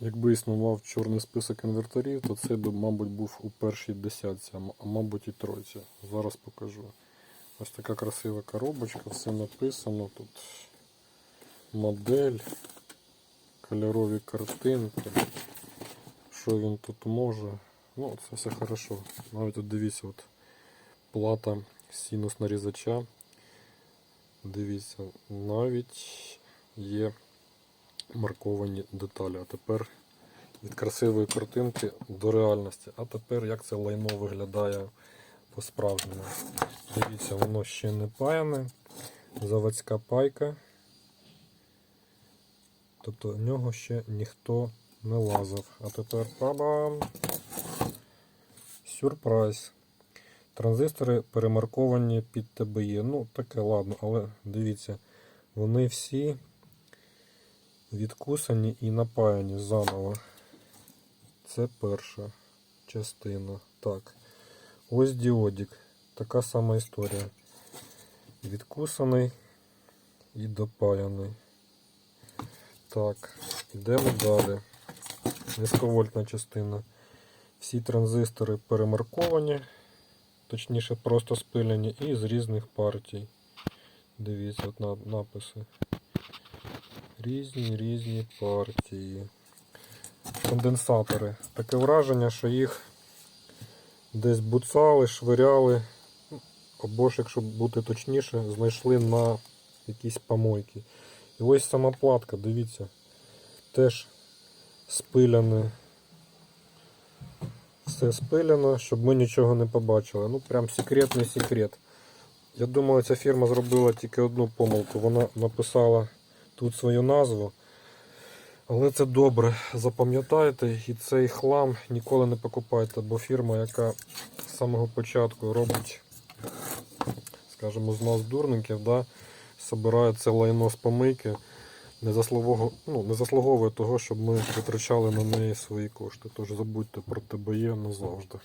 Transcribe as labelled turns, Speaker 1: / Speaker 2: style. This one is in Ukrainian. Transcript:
Speaker 1: Якби існував чорний список інвертарів, то це би, мабуть, був у першій десятці, а мабуть і тройці. Зараз покажу. Ось така красива коробочка, все написано. Тут модель, кольорові картинки. Що він тут може. Ну, це все хорошо. Навіть от дивіться, от плата синус нарізача. Дивіться, навіть є марковані деталі. А тепер від красивої картинки до реальності. А тепер як це лайно виглядає по-справжньому. Дивіться, воно ще не паяне. Заводська пайка. Тобто в нього ще ніхто не лазив. А тепер па-бам! Сюрприз. Транзистори перемарковані під ТБЄ. Ну, таке ладно, але дивіться, вони всі відкусані і напаяні заново. Це перша частина. Так. Ось діодик. Така сама історія. Відкусаний і допаяний. Так, йдемо далі. Низьковольтна частина. Всі транзистори перемарковані, точніше просто спиляні і з різних партій. Дивіться, от написи. Різні різні партії. Конденсатори. Таке враження, що їх десь буцали, швиряли, або ж, якщо бути точніше, знайшли на якісь помойки. І ось сама платка, дивіться, теж спиляне. Все спиляно, щоб ми нічого не побачили. Ну, прям секретний секрет. Я думаю, ця фірма зробила тільки одну помилку. Вона написала тут свою назву. Але це добре. Запам'ятайте і цей хлам ніколи не покупайте, бо фірма, яка з самого початку робить, скажімо, з нас дурників, да, собирає це лайно з помийки, не, заслуговує, ну, не заслуговує того, щоб ми витрачали на неї свої кошти. Тож забудьте про ТБЄ назавжди.